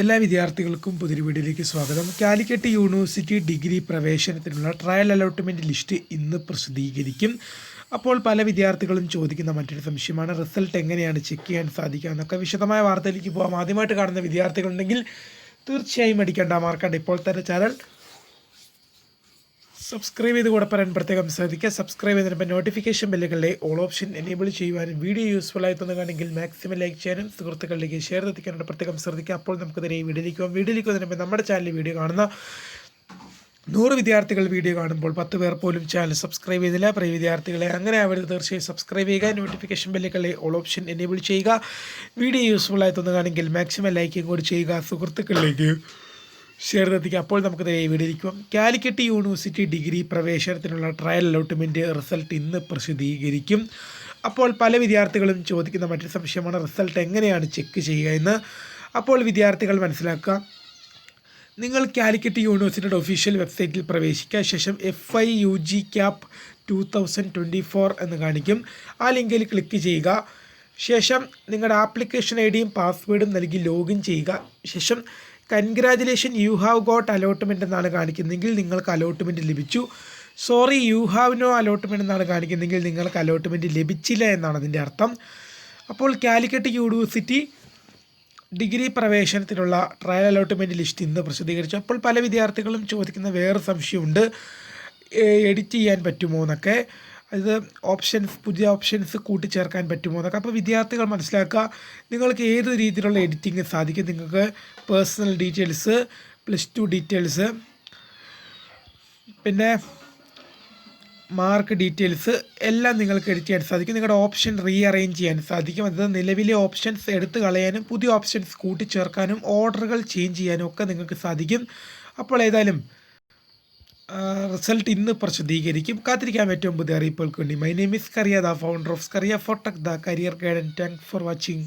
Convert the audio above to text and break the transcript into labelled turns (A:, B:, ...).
A: എല്ലാ വിദ്യാർത്ഥികൾക്കും പുതിയൊരു വീഡിയോയിലേക്ക് സ്വാഗതം. കാലിക്കറ്റ് യൂണിവേഴ്സിറ്റി ഡിഗ്രി പ്രവേശനത്തിനുള്ള ട്രയൽ അലോട്ട്മെന്റ് ലിസ്റ്റ് ഇന്ന് പ്രസിദ്ധീകരിക്കും. അപ്പോൾ പല വിദ്യാർത്ഥികളും ചോദിക്കുന്ന മറ്റൊരു സംശയമാണ് റിസൾട്ട് എങ്ങനെയാണ് ചെക്ക് ചെയ്യാൻ സാധിക്കുക എന്നൊക്കെ. വിശദമായ വാർത്തയിലേക്ക് പോകാം ആദ്യമായിട്ട് കാണുന്ന വിദ്യാർത്ഥികളുണ്ടെങ്കിൽ തീർച്ചയായും അടിക്കേണ്ട മാർക്കാണ്ട് ഇപ്പോൾ തന്നെ ചാനൽ. സബ്സ്ക്രൈബ് ചെയ്ത് കൂടെ പറയാൻ പ്രത്യേകം ശ്രദ്ധിക്കുക. സബ്സ്ക്രൈബ് ചെയ്തതിനൊപ്പം നോട്ടിഫിക്കേഷൻ ബെല്ലുകളുടെ ഓൾ ഓപ്ഷൻ എനേബിൾ ചെയ്യുവാനും വീഡിയോ യൂസ്ഫുൾ ആയി തോന്നുകയാണെങ്കിൽ മാക്സിമം ലൈക്ക് ചെയ്യാനും സുഹൃത്തുക്കളിലേക്ക് ഷെയർ എത്തിക്കാനായിട്ട് പ്രത്യേകം ശ്രദ്ധിക്കുക. അപ്പോൾ നമുക്ക് ഈ വീഡിയോയിലേക്ക് പോകാം. വീഡിയോയിലേക്ക് വന്നതിന് നമ്മുടെ ചാനലിൽ വീഡിയോ കാണുന്ന നൂറ് വിദ്യാർത്ഥികൾ വീഡിയോ കാണുമ്പോൾ പത്ത് പേർ പോലും ചാനൽ സബ്സ്ക്രൈബ് ചെയ്തില്ല. പ്രിയ വിദ്യാർത്ഥികളെ അങ്ങനെ അവർ തീർച്ചയായും സബ്സ്ക്രൈബ് ചെയ്യുക നോട്ടിഫിക്കേഷൻ ബെല്ലുകളെ ഓൾ ഓപ്ഷൻ എനേബിൾ ചെയ്യുക. വീഡിയോ യൂസ്ഫുൾ ആയി തോന്നുകയാണെങ്കിൽ മാക്സിമം ലൈക്കും കൂടി ചെയ്യുക സുഹൃത്തുക്കളിലേക്ക്. ഷെയർ അപ്പോൾ നമുക്ക് ഈ വീഡിയോയിലേക്ക് കാലിക്കറ്റ് യൂണിവേഴ്സിറ്റി ഡിഗ്രി പ്രവേശനത്തിനുള്ള ട്രയൽ അലോട്ട്മെന്റ് റിസൾട്ട് ഇന്ന് പ്രസിദ്ധീകരിക്കും. അപ്പോൾ പല വിദ്യാർത്ഥികളും ചോദിക്കുന്ന മറ്റൊരു സംശയമാണ് റിസൾട്ട് എങ്ങനെയാണ് ചെക്ക് ചെയ്യുക എന്ന്. അപ്പോൾ വിദ്യാർത്ഥികൾ മനസ്സിലാക്കുക നിങ്ങൾ കാലിക്കറ്റ് യൂണിവേഴ്സിറ്റിയുടെ ഒഫീഷ്യൽ വെബ്സൈറ്റിൽ പ്രവേശിക്കുക ശേഷം F I U G CAP two thousand twenty four എന്ന് കാണിക്കും. ആ ലിങ്കിൽ ക്ലിക്ക് ചെയ്യുക. ശേഷം നിങ്ങളുടെ ആപ്ലിക്കേഷൻ ഐ ഡിയും പാസ്വേഡും നൽകി ലോഗിൻ ചെയ്യുക. ശേഷം congratulation you have got allotment എന്നാണ് കാണിക്കുന്നതെങ്കിൽ നിങ്ങൾക്ക് അലോട്ട്മെന്റ് ലഭിച്ചു. Sorry you have no allotment എന്നാണ് കാണിക്കുന്നതെങ്കിൽ നിങ്ങൾക്ക് അലോട്ട്മെന്റ് ലഭിച്ചില്ല എന്നാണ് അതിന്റെ അർത്ഥം. അപ്പോൾ കാലിക്കറ്റ് യൂണിവേഴ്സിറ്റി ഡിഗ്രി പ്രവേശനത്തിനുള്ള ട്രയൽ അലോട്ട്മെന്റ് ലിസ്റ്റ് ഇന്ന് പ്രസിദ്ധീകരിച്ചു. അപ്പോൾ പല വിദ്യാർത്ഥികളും ചോദിക്കുന്ന വേറെ സംശയമുണ്ട്. എഡിറ്റ് ചെയ്യാൻ പറ്റുമോ എന്നൊക്കെ. അത് ഓപ്ഷൻസ് പുതിയ ഓപ്ഷൻസ് കൂട്ടിച്ചേർക്കാൻ പറ്റുമോ എന്നൊക്കെ. അപ്പോൾ വിദ്യാർത്ഥികൾ മനസ്സിലാക്കുക നിങ്ങൾക്ക് ഏത് രീതിയിലുള്ള എഡിറ്റിംഗ് സാധിക്കും. നിങ്ങൾക്ക് personal details plus two details പിന്നെ മാർക്ക് ഡീറ്റെയിൽസ് എല്ലാം നിങ്ങൾക്ക് എഡിറ്റ് ചെയ്യാൻ സാധിക്കും. നിങ്ങളുടെ ഓപ്ഷൻ റീ അറേഞ്ച് ചെയ്യാൻ സാധിക്കും. അത് നിലവിലെ ഓപ്ഷൻസ് എടുത്തു കളയാനും പുതിയ ഓപ്ഷൻസ് കൂട്ടിച്ചേർക്കാനും ഓർഡറുകൾ ചേഞ്ച് ചെയ്യാനും ഒക്കെ നിങ്ങൾക്ക് സാധിക്കും. അപ്പോൾ ഏതായാലും റിസൾട്ട് ഇന്ന് പ്രസിദ്ധീകരിക്കും. കാത്തിരിക്കാൻ ഏറ്റവും പുതിയ അറിയിപ്പുകൾക്ക് വേണ്ടി. My name is Kariya the founder of Kariya ഫോട്ടക് the career guidance thank for watching